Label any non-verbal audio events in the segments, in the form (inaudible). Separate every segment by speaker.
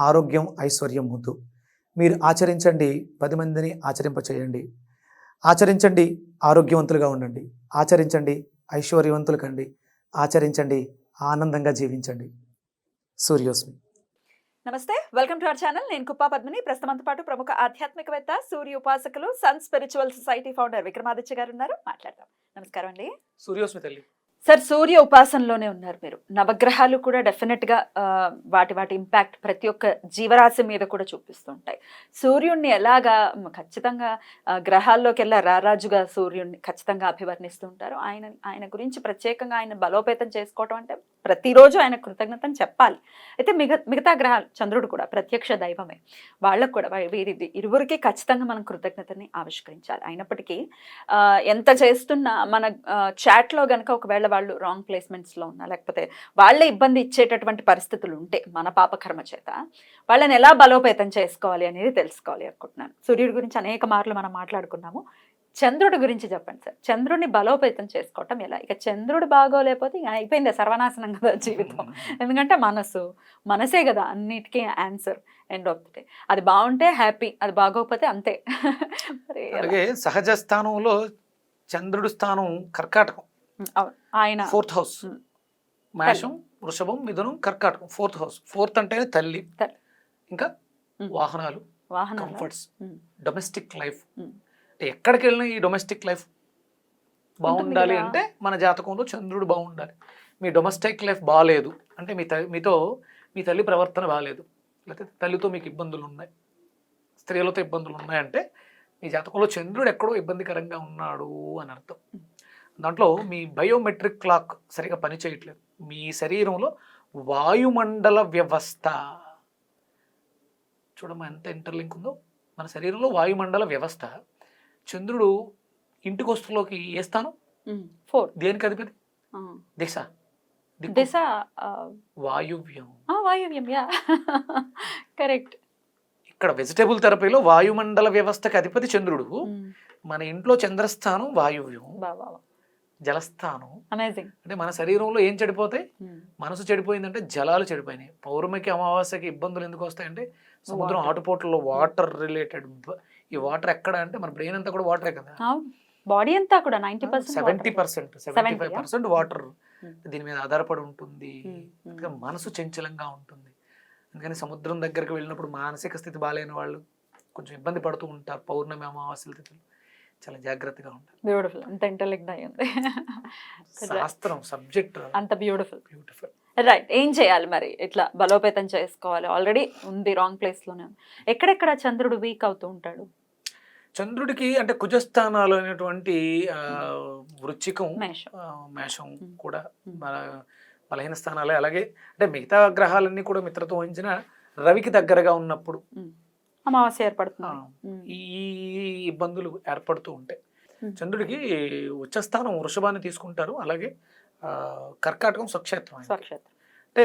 Speaker 1: ఆరోగ్యం ఐశ్వర్యం వద్దు. మీరు ఆచరించండి పది మందిని ఆచరింపచేయండి. ఆచరించండి ఆరోగ్యవంతులుగా ఉండండి. ఆచరించండి ఐశ్వర్యవంతులు కండి ఆచరించండి ఆనందంగా జీవించండి. సూర్యోస్మి.
Speaker 2: నమస్తే వెల్కమ్ టు అవర్ ఛానల్. నేను కుప్పా పద్మిని. ప్రస్తుతంతో పాటు ప్రముఖ ఆధ్యాత్మికవేత్త సూర్య ఉపాసకులు sun spiritual society founder Vikramaditya garu ఉన్నారు. మాట్లాడదాం. నమస్కారం అండి.
Speaker 1: సూర్యోస్మి తల్లి.
Speaker 2: సార్ సూర్య ఉపాసనలోనే ఉన్నారు మీరు. నవగ్రహాలు కూడా డెఫినెట్గా వాటి వాటి ఇంపాక్ట్ ప్రతి ఒక్క జీవరాశి మీద కూడా చూపిస్తుంటాయి సూర్యుడిని ఎలాగా ఖచ్చితంగా గ్రహాల్లోకి వెళ్ళా రారాజుగా సూర్యుడిని ఖచ్చితంగా అభివర్ణిస్తూ ఉంటారు. ఆయన ఆయన గురించి ప్రత్యేకంగా ఆయన బలోపేతం చేసుకోవటం అంటే ప్రతిరోజు ఆయన కృతజ్ఞతను చెప్పాలి. అయితే మిగ మిగతా గ్రహాలు చంద్రుడు కూడా ప్రత్యక్ష దైవమే. వాళ్ళకు కూడా వీరి ఇరువురికి ఖచ్చితంగా మనం కృతజ్ఞతని ఆవిష్కరించాలి. అయినప్పటికీ ఎంత చేస్తున్నా మన చాట్లో గనక ఒకవేళ వాళ్ళు రాంగ్ ప్లేస్మెంట్స్లో ఉన్నా లేకపోతే వాళ్ళే ఇబ్బంది ఇచ్చేటటువంటి పరిస్థితులు ఉంటే మన పాపకర్మ చేత వాళ్ళని ఎలా బలోపేతం చేసుకోవాలి అనేది తెలుసుకోవాలి అనుకుంటున్నాను. సూర్యుడి గురించి అనేక మార్లు మనం మాట్లాడుకున్నాము. చంద్రుడి గురించి చెప్పండి సార్ చంద్రుడిని బలోపేతం చేసుకోవటం ఎలా ఇక చంద్రుడు బాగోలేకపోతే ఇక అయిపోయింది సర్వనాశనం కదా జీవితం (laughs) ఎందుకంటే మనసు మనసే కదా అన్నిటికీ answer end of the day అది బాగుంటే హ్యాపీ అది బాగోకపోతే అంతే? (laughs)
Speaker 1: అలాగే సహజ స్థానంలో చంద్రుడి స్థానం కర్కాటకం.
Speaker 2: ఆయన
Speaker 1: ఫోర్త్ హౌస్. మేషం వృషభం మిథునం కర్కాటకం ఫోర్త్ హౌస్ ఫోర్త్ అంటేనే తల్లి. ఇంకా. వాహనాలు కంఫర్ట్స్. Domestic life. అంటే ఎక్కడికి వెళ్ళినా ఈ డొమెస్టిక్ లైఫ్ బాగుండాలి. అంటే మన జాతకంలో చంద్రుడు బాగుండాలి. మీ డొమెస్టిక్ లైఫ్ బాగాలేదు అంటే మీ మీతో మీ తల్లి ప్రవర్తన బాగాలేదు లేకపోతే తల్లితో మీకు ఇబ్బందులు ఉన్నాయి. స్త్రీలతో ఇబ్బందులు ఉన్నాయంటే మీ జాతకంలో చంద్రుడు ఎక్కడో ఇబ్బందికరంగా ఉన్నాడు అని అర్థం. దాంట్లో మీ బయోమెట్రిక్ క్లాక్ సరిగా పనిచేయట్లేదు మీ శరీరంలో వాయుమండల వ్యవస్థ. చూడమ్మా ఎంత ఇంటర్లింక్ ఉందో. మన శరీరంలో వాయుమండల వ్యవస్థ చంద్రుడు ఇంటికి వస్తులోకి ఏ స్థానం.
Speaker 2: ఫోర్.
Speaker 1: దేనికి అధిపతి. దిశ.
Speaker 2: దిశ
Speaker 1: వాయువ్యం.
Speaker 2: వాయువ్యం యా. కరెక్ట్.
Speaker 1: ఇక్కడ వెజిటేబుల్ థెరపీలో వాయుమండల వ్యవస్థకి అధిపతి చంద్రుడు. మన ఇంట్లో చంద్రస్థానం వాయువ్యం. జలస్థానం.
Speaker 2: అమేజింగ్
Speaker 1: అంటే మన శరీరంలో ఏం చెడిపోతాయి? మనసు చెడిపోయిందంటే జలాలు చెడిపోయినాయి. పౌర్ణమికి అమావాస్యకి ఇబ్బందులు ఎందుకు వస్తాయంటే సముద్రం. ఆటుపోట్లలో వాటర్ రిలేటెడ్ ఈ వాటర్ ఎక్కడ అంటే మన బ్రెయిన్ అంతా కూడా వాటరే కదా.
Speaker 2: బాడీ అంతా కూడా ninety percent
Speaker 1: seventy percent seventy five
Speaker 2: 70,
Speaker 1: percent water. దీని మీద ఆధారపడి ఉంటుంది.
Speaker 2: Hmm, hmm.
Speaker 1: మనసు చంచలంగా ఉంటుంది. అందుకని సముద్రం దగ్గరికి వెళ్ళినప్పుడు మానసిక స్థితి బాగాలేని వాళ్ళు కొంచెం ఇబ్బంది పడుతూ ఉంటారు. పౌర్ణమి అమావాస్యల తిథులు. చాలా జాగ్రత్తగా ఉంటారు
Speaker 2: బ్యూటిఫుల్ అంత ఇంటెలిక్ట్ అయి ఉంది.
Speaker 1: శాస్త్రం సబ్జెక్ట్
Speaker 2: అంత బ్యూటిఫుల్
Speaker 1: బ్యూటిఫుల్
Speaker 2: రైట్ ఏం చేయాలి మరి? ఇట్లా బలోపేతం చేసుకోవాలి. ఆల్రెడీ ఉంది రాంగ్ ప్లేస్లోనే ఉంది. ఎక్కడెక్కడ చంద్రుడు వీక్ అవుతూ ఉంటాడు?
Speaker 1: చంద్రుడికి అంటే కుజస్థానాలు అనేటువంటి ఆ, వృశ్చికం
Speaker 2: మేషం.
Speaker 1: కూడా బలహీన స్థానాలే అలాగే అంటే మిగతా గ్రహాలన్నీ కూడా మిత్రత్వం వహించిన రవికి దగ్గరగా ఉన్నప్పుడు.
Speaker 2: అమావాస్య ఏర్పడుతుంది.
Speaker 1: ఈ ఇబ్బందులు ఏర్పడుతూ ఉంటాయి. చంద్రుడికి ఉచ్చస్థానం వృషభాన్ని తీసుకుంటారు అలాగే కర్కాటకం స్వక్షేత్రం అంటే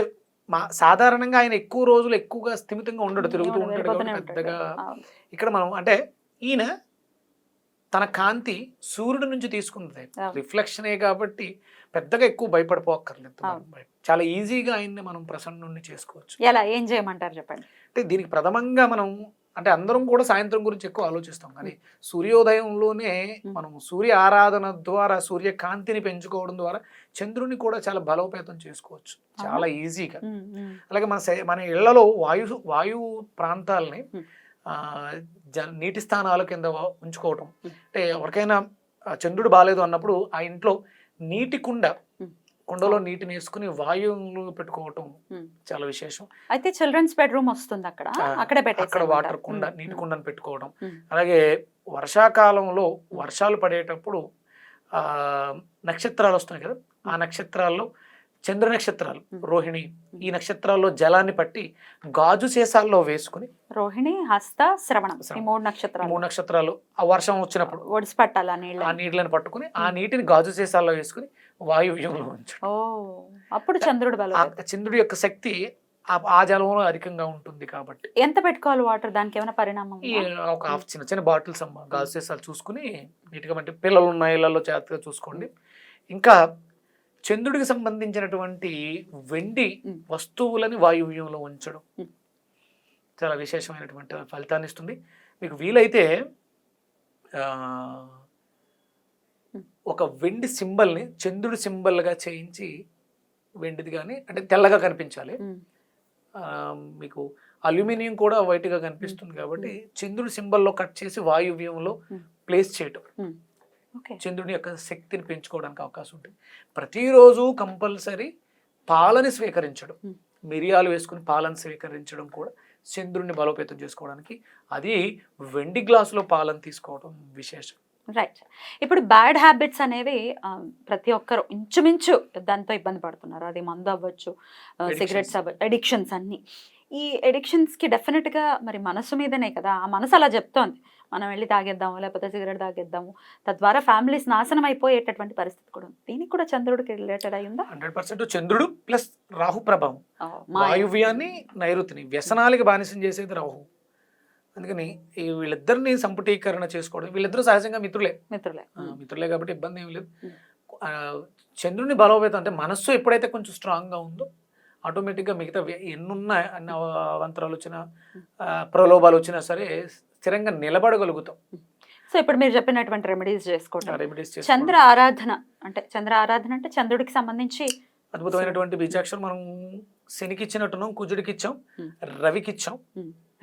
Speaker 1: మా సాధారణంగా ఆయన ఎక్కువ రోజులు ఎక్కువగా స్థిమితంగా ఉండడు తిరుగుతూ ఉంటాడు. పెద్దగా. ఇక్కడ మనం అంటే ఈయన తన కాంతి సూర్యుడి నుంచి తీసుకుంది. రిఫ్లెక్షనే కాబట్టి పెద్దగా ఎక్కువ భయపడిపోక్కర్లేదు. చాలా ఈజీగా ఆయన్ని మనం ప్రసన్నుని చేసుకోవచ్చు.
Speaker 2: ఎలా? ఏం చేయమంటారు చెప్పండి?
Speaker 1: అంటే దీనికి ప్రథమంగా మనం అంటే అందరం కూడా సాయంత్రం గురించి ఎక్కువ ఆలోచిస్తాం. కానీ సూర్యోదయంలోనే మనం సూర్య ఆరాధన ద్వారా సూర్య కాంతిని పెంచుకోవడం ద్వారా చంద్రుని కూడా చాలా బలోపేతం చేసుకోవచ్చు. చాలా ఈజీగా. అలాగే మన మన ఇళ్ళలో వాయు వాయు ప్రాంతాలని నీటి స్థానాల కింద ఉంచుకోవటం. అంటే ఎవరికైనా చంద్రుడు బాగాలేదు అన్నప్పుడు ఆ ఇంట్లో నీటి కుండ. కుండలో నీటిని వేసుకుని వాయువులు పెట్టుకోవటం. చాలా విశేషం
Speaker 2: అయితే చిల్డ్రన్స్ బెడ్రూమ్ వస్తుంది అక్కడ అక్కడే
Speaker 1: అక్కడ వాటర్ కుండ నీటి కుండను పెట్టుకోవడం. అలాగే వర్షాకాలంలో వర్షాలు పడేటప్పుడు ఆ నక్షత్రాలు వస్తున్నాయి కదా ఆ నక్షత్రాల్లో చంద్ర నక్షత్రాలు. రోహిణి ఈ నక్షత్రాల్లో జలాన్ని పట్టి గాజు సీసాల్లో వేసుకుని
Speaker 2: రోహిణి హస్త శ్రవణం. ఈ. మూడు నక్షత్రాలు.
Speaker 1: మూడు నక్షత్రాలు. ఆ వర్షం వచ్చినప్పుడు
Speaker 2: ఒడిసి పట్టాలి ఆ నీళ్ళు
Speaker 1: ఆ నీటిని పట్టుకుని ఆ నీటిని గాజు సీసాల్లో వేసుకుని వాయువ్యంలో ఉంచడం.
Speaker 2: ఓ అప్పుడు చంద్రుడు బలం
Speaker 1: చంద్రుడి యొక్క శక్తి ఆ- ఆ జలంలో అధికంగా ఉంటుంది కాబట్టి.
Speaker 2: ఎంత పెట్టుకోవాలి వాటర్? దానికి ఏమైనా పరిణామం?
Speaker 1: ఒక హాఫ్ చిన్న చిన్న బాటిల్స్ అమ్మ గాజు సీసాలు చూసుకుని నీట్గా అంటే పిల్లలు ఉన్న ఇళ్ళలో జాగ్రత్తగా చూసుకోండి. ఇంకా చంద్రుడికి సంబంధించినటువంటి వెండి. వస్తువులని వాయువ్యంలో ఉంచడం. చాలా విశేషమైనటువంటి ఫలితాన్ని ఇస్తుంది మీకు వీలైతే. ఒక వెండి సింబల్ని చంద్రుడి సింబల్గా చేయించి వెండిది కానీ అంటే తెల్లగా కనిపించాలి మీకు అల్యూమినియం కూడా వైట్గా కనిపిస్తుంది కాబట్టి చంద్రుడి సింబల్లో కట్ చేసి వాయువ్యంలో. ప్లేస్ చేయటం చంద్రుని యొక్క శక్తిని పెంచుకోవడానికి అవకాశం ఉంటుంది. ప్రతిరోజు కంపల్సరీ పాలని స్వీకరించడం. మిరియాలు వేసుకుని పాలను స్వీకరించడం కూడా చంద్రుడిని బలోపేతం చేసుకోవడానికి. అది వెండి గ్లాసులో పాలను తీసుకోవడం విశేషం.
Speaker 2: రైట్. ఇప్పుడు బ్యాడ్ హ్యాబిట్స్ అనేవి ప్రతి ఒక్కరు ఇంచుమించు దాంతో ఇబ్బంది పడుతున్నారు. అది మందు అవ్వచ్చు. సిగరెట్స్ అవ్వచ్చు అడిక్షన్స్ అన్ని. ఈ addictions కి డెఫినెట్గా మరి మనసు మీదనే కదా? ఆ మనసు అలా చెప్తోంది. మనం వెళ్ళి తాగేద్దాము లేకపోతే సిగరెట్ తాగేద్దాము. తద్వారా ఫ్యామిలీస్ నాశనం అయిపోయేటటువంటి పరిస్థితి కూడా ఉంది. దీనికి కూడా చంద్రుడికి రిలేటెడ్ అయి ఉందా?
Speaker 1: హండ్రెడ్ పర్సెంట్ చంద్రుడు ప్లస్ రాహు ప్రభావం. వాయువ్యాన్ని నైరుతిని వ్యసనాలకి బానిసం చేసేది రాహు. అందుకని ఈ వీళ్ళిద్దరిని సంపుటీకరణ చేసుకోవడం వీళ్ళిద్దరూ సహజంగా మిత్రులే.
Speaker 2: మిత్రులే.
Speaker 1: మిత్రులే కాబట్టి ఇబ్బంది ఏం లేదు. చంద్రుని బలోపేతం అంటే మనస్సు ఎప్పుడైతే కొంచెం స్ట్రాంగ్గా ఉందో ఆటోమేటిక్గా మిగతా ఎన్నున్నా అవాంతరాలు వచ్చినా ప్రలోభాలు వచ్చినా సరే స్థిరంగా నిలబడగలుగుతాం.
Speaker 2: సో ఇప్పుడు మీరు చెప్పినటువంటి రెమెడీస్ చేసుకోవటం.
Speaker 1: రెమెడీస్
Speaker 2: చంద్ర ఆరాధన అంటే చంద్ర ఆరాధన అంటే చంద్రుడికి సంబంధించి
Speaker 1: అద్భుతమైనటువంటి బీజాక్షరం మనం శనికి ఇచ్చినట్టున్నాం కుజుడికి ఇచ్చాం. రవికి ఇచ్చాం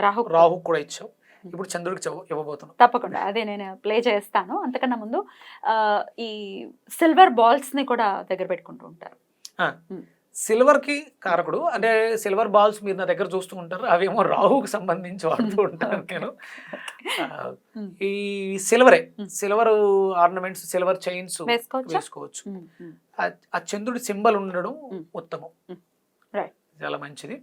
Speaker 2: రాహు
Speaker 1: రాహు కూడా ఇచ్చాం. ఇప్పుడు చంద్రుడికి ఇవ్వబోతున్నాం.
Speaker 2: తప్పకుండా. అదే నేను ప్లే చేస్తాను. అంతకన్నా ముందు ఈ సిల్వర్ బాల్స్ని కూడా దగ్గర పెట్టుకుంటూ ఉంటారు.
Speaker 1: సిల్వర్కి కారకుడు. అంటే సిల్వర్ బాల్స్ మీరు నా దగ్గర చూస్తూ ఉంటారు. అవేమో రాహుకి సంబంధించి వాడుతూ ఉంటాను నేను.
Speaker 2: ఉమ్.
Speaker 1: ఈ సిల్వరే.
Speaker 2: ఉమ్.
Speaker 1: సిల్వర్ ఆర్నమెంట్స్ సిల్వర్ చైన్స్
Speaker 2: వేసుకోవచ్చా?
Speaker 1: ఆ- చంద్రుడి సింబల్ ఉండడం. ఉత్తమం. చాలా మంచిది.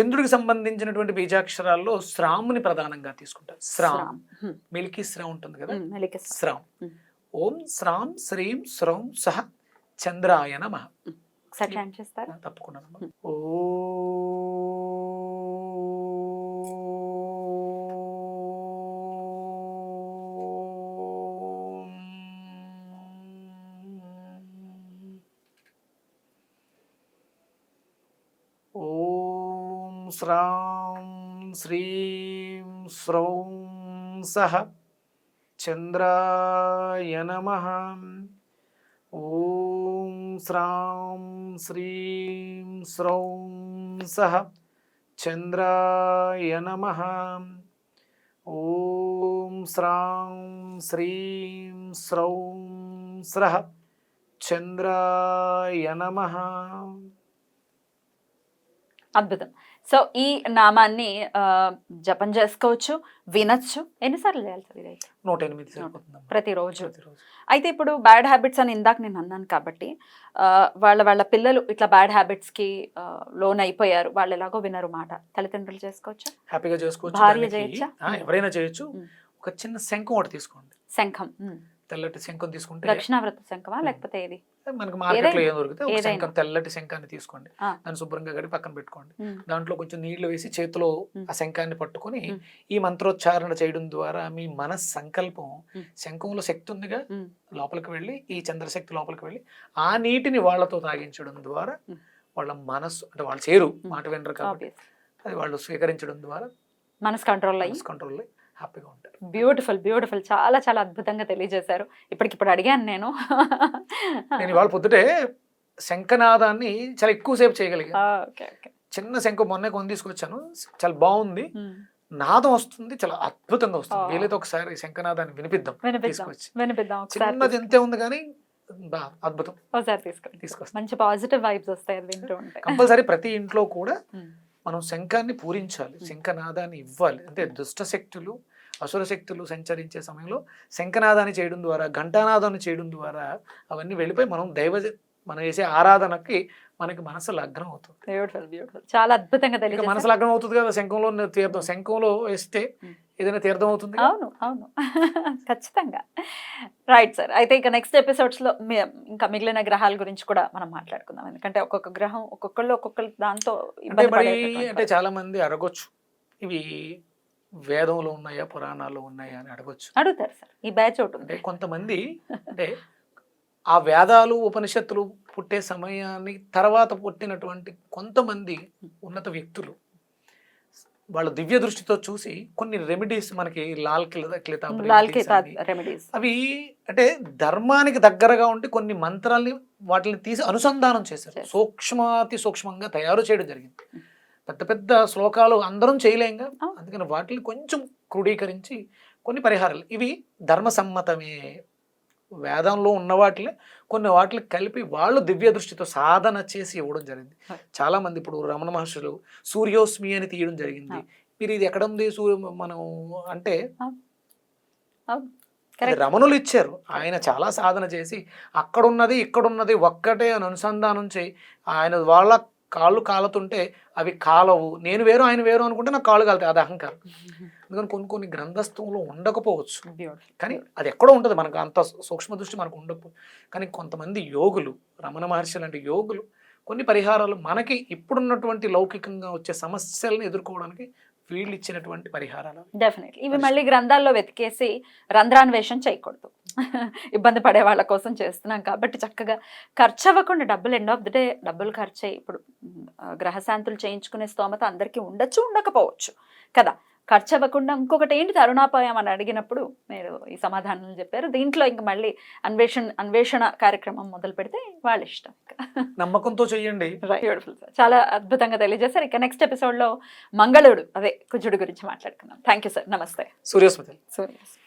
Speaker 1: చంద్రుడికి సంబంధించినటువంటి బీజాక్షరాల్లో శ్రామ్ని ప్రధానంగా తీసుకుంటారు. శ్రామ్.
Speaker 2: శ్రామ్.
Speaker 1: మిల్కీ శ్రామ్ ఉంటుంది కదా?
Speaker 2: శ్రామ్.
Speaker 1: శ్రామ్. ఓం శ్రాం శ్రీం శ్రౌం సహ చంద్రాయ నమః.
Speaker 2: ఒకసారి చేస్తారా.
Speaker 1: తప్పకుండా. ఓం. శ్రాం శ్రీం శ్రౌం సహ చంద్రాయ నమః. ఓం స్రాం శ్రీం స్రౌం సహ చంద్రాయ నమ. ఓం స్రాం శ్రీం స్రౌం స్రః చంద్రాయ నమ.
Speaker 2: అద్భుతం. సో ఈ నామాన్ని జపం చేసుకోవచ్చు వినొచ్చు. ఎన్నిసార్లు చేయాలి సార్ ఇదైతే?
Speaker 1: నూట ఎనిమిది.
Speaker 2: ప్రతిరోజు. అయితే ఇప్పుడు బ్యాడ్ హ్యాబిట్స్ అని ఇందాక నేను అన్నాను కాబట్టి వాళ్ళ వాళ్ళ పిల్లలు ఇట్లా బ్యాడ్ హ్యాబిట్స్కి లోన్ అయిపోయారు వాళ్ళు ఎలాగో వినరు మాట. తల్లిదండ్రులు చేసుకోవచ్చా?
Speaker 1: హ్యాపీగా చేసుకోవచ్చు
Speaker 2: భార్య చేయొచ్చా?
Speaker 1: ఎవరైనా చేయొచ్చు. ఒక చిన్న శంఖం ఒకటి తీసుకోండి.
Speaker 2: శంఖం.
Speaker 1: తెల్లటి శంఖం తీసుకుంటే
Speaker 2: దక్షిణావృత శంఖమా లేకపోతే ఏది
Speaker 1: మనకి మార్కెట్లో. ఏం దొరికితే ఒక. శంఖం తెల్లటి శంఖాన్ని తీసుకోండి. దాన్ని శుభ్రంగా గడి పక్కన పెట్టుకోండి. దాంట్లో కొంచెం నీళ్ళు వేసి చేతిలో. ఆ శంఖాన్ని పట్టుకొని. ఈ మంత్రోచ్చారణ చేయడం ద్వారా మీ మనస్ సంకల్పం. శంఖంలో శక్తి ఉందిగా. లోపలికి వెళ్ళి ఈ చంద్రశక్తి లోపలికి వెళ్ళి ఆ నీటిని వాళ్ళతో తాగించడం ద్వారా. వాళ్ళ మనస్సు అంటే వాళ్ళు చేరు. మాట వినరు కాబట్టి. అది వాళ్ళు స్వీకరించడం ద్వారా
Speaker 2: మనసు కంట్రోల్ అయ్యి
Speaker 1: కంట్రోల్ హ్యాపీగా ఉంటారు.
Speaker 2: Beautiful beautiful. చాలా చాలా అద్భుతంగా తెలియజేశారు. ఇప్పటికిప్పుడు అడిగాను నేను.
Speaker 1: నేను ఇవాళ పొద్దుటే శంఖనాదాన్ని చాలా ఎక్కువసేపు చేయగలిగా.
Speaker 2: Okay okay.
Speaker 1: చిన్న శంఖం మొన్నే కొని తీసుకొచ్చాను. చాలా బాగుంది. నాదం వస్తుంది చాలా అద్భుతంగా వస్తుంది. వీలైతే ఒకసారి శంఖనాదాన్ని వినిపిద్దాం
Speaker 2: వినిపిద్దాం
Speaker 1: తీసుకొచ్చి.
Speaker 2: వినిపిద్దాం ఒకసారి
Speaker 1: చిన్నది ఎంతే ఉంది కానీ అద్భుతం.
Speaker 2: ఒకసారి తీసుకోండి
Speaker 1: తీసుకొస్తాం.
Speaker 2: మంచి పాజిటివ్ వైబ్స్ వస్తాయి వింటూ
Speaker 1: కంపల్సరీ ప్రతి ఇంట్లో కూడా. మనం శంఖాన్ని పూరించాలి. శంఖనాదాన్ని ఇవ్వాలి అంటే దుష్ట శక్తులు అసుర శక్తులు సంచరించే సమయంలో శంఖనాదాన్ని చేయడం ద్వారా ఘంటానాదాన్ని చేయడం ద్వారా అవన్నీ వెళ్ళిపోయి మనం దైవ మనం చేసే ఆరాధనకి మనకి మనసు లగ్నం అవుతుంది.
Speaker 2: బ్యూటిఫుల్ బ్యూటిఫుల్ చాలా అద్భుతంగా తెలియజేశారు.
Speaker 1: మనసు లగ్నం అవుతుంది కదా శంఖంలో తీర్థం శంఖంలో వేస్తే
Speaker 2: Hmm.
Speaker 1: ఏదైనా తీర్థం అవుతుంది?
Speaker 2: అవును అవును. (laughs) ఖచ్చితంగా. రైట్ సార్ అయితే ఇక నెక్స్ట్ ఎపిసోడ్స్లో మీ- ఇంకా మిగిలిన గ్రహాల గురించి కూడా మనం మాట్లాడుకుందాం. ఎందుకంటే ఒక్కొక్క గ్రహం ఒక్కొక్కళ్ళు ఒక్కొక్కరు దాంతో
Speaker 1: అంటే చాలా మంది అడగొచ్చు. ఇవి వేదంలో ఉన్నాయా పురాణాల్లో ఉన్నాయా అని అడగొచ్చు.
Speaker 2: అడుగుతారు సార్ ఈ బ్యాచ్ ఒకటి
Speaker 1: కొంతమంది అంటే (laughs) ఆ వేదాలు ఉపనిషత్తులు పుట్టే సమయాన్ని తర్వాత పుట్టినటువంటి కొంతమంది ఉన్నత వ్యక్తులు. వాళ్ళ దివ్య దృష్టితో చూసి కొన్ని రెమెడీస్ మనకి లాల్
Speaker 2: రెమెడీస్
Speaker 1: అవి అంటే ధర్మానికి దగ్గరగా ఉండి కొన్ని మంత్రాల్ని వాటిని తీసి అనుసంధానం చేశారు. సూక్ష్మాతి సూక్ష్మంగా తయారు చేయడం జరిగింది. పెద్ద పెద్ద శ్లోకాలు అందరం చేయలేంగా. అందుకని వాటిని కొంచెం క్రోడీకరించి కొన్ని పరిహారాలు. ఇవి ధర్మసమ్మతమే వేదంలో ఉన్న వాటిని కొన్ని వాటిని కలిపి వాళ్ళు దివ్య దృష్టితో సాధన చేసి ఇవ్వడం జరిగింది. చాలా మంది ఇప్పుడు రమణ మహర్షులు సూర్యోస్మి అని తీయడం జరిగింది. మీరు ఇది ఎక్కడ ఉంది సూర్య మనం అంటే రమణులు ఇచ్చారు. ఆయన చాలా సాధన చేసి అక్కడున్నది ఇక్కడున్నది ఒక్కటే అని అనుసంధానం చేయి. ఆయన వాళ్ళ కాళ్ళు కాలుతుంటే అవి కాలవు. నేను వేరు ఆయన వేరు అనుకుంటే నాకు కాళ్ళు కాలుతాయి. అది అహంకారం. (laughs) అందుకని కొన్ని కొన్ని గ్రంథస్థంలో ఉండకపోవచ్చు. కానీ అది ఎక్కడో ఉంటుంది మనకు. అంత సూక్ష్మ దృష్టి మనకు ఉండకపో. కానీ కొంతమంది యోగులు రమణ మహర్షి లాంటి యోగులు కొన్ని పరిహారాలు మనకి ఇప్పుడున్నటువంటి లౌకికంగా వచ్చే సమస్యలను ఎదుర్కోవడానికి వీళ్ళు ఇచ్చినటువంటి పరిహారాలు
Speaker 2: డెఫినెట్లీ ఇవి మళ్ళీ గ్రంథాల్లో వెతికేసి రంధ్రాన్వేషణ చేయకూడదు. (laughs) ఇబ్బంది పడే వాళ్ళ కోసం చేస్తున్నాం కాబట్టి చక్కగా ఖర్చు అవ్వకుండా డబ్బులు ఎండ్ ఆఫ్ ది డే డబ్బులు ఖర్చు ఇప్పుడు గ్రహశాంతులు చేయించుకునే స్తోమత అందరికీ ఉండొచ్చు ఉండకపోవచ్చు కదా? ఖర్చు అవ్వకుండా ఇంకొకటి ఏంటి తరుణాపాయం అని అడిగినప్పుడు మీరు ఈ సమాధానాలు చెప్పారు. దీంట్లో ఇంక మళ్ళీ అన్వేషణ అన్వేషణ కార్యక్రమం మొదలు పెడితే వాళ్ళ ఇష్టం
Speaker 1: నమ్మకంతో చెయ్యండి.
Speaker 2: బ్యూటిఫుల్ సార్ చాలా అద్భుతంగా తెలియజేశారు. ఇక నెక్స్ట్ ఎపిసోడ్లో మంగళుడు అదే కుజుడు గురించి మాట్లాడుకుందాం. థ్యాంక్ యూ సార్ నమస్తే.
Speaker 1: సూర్యోస్మతి
Speaker 2: సూర్య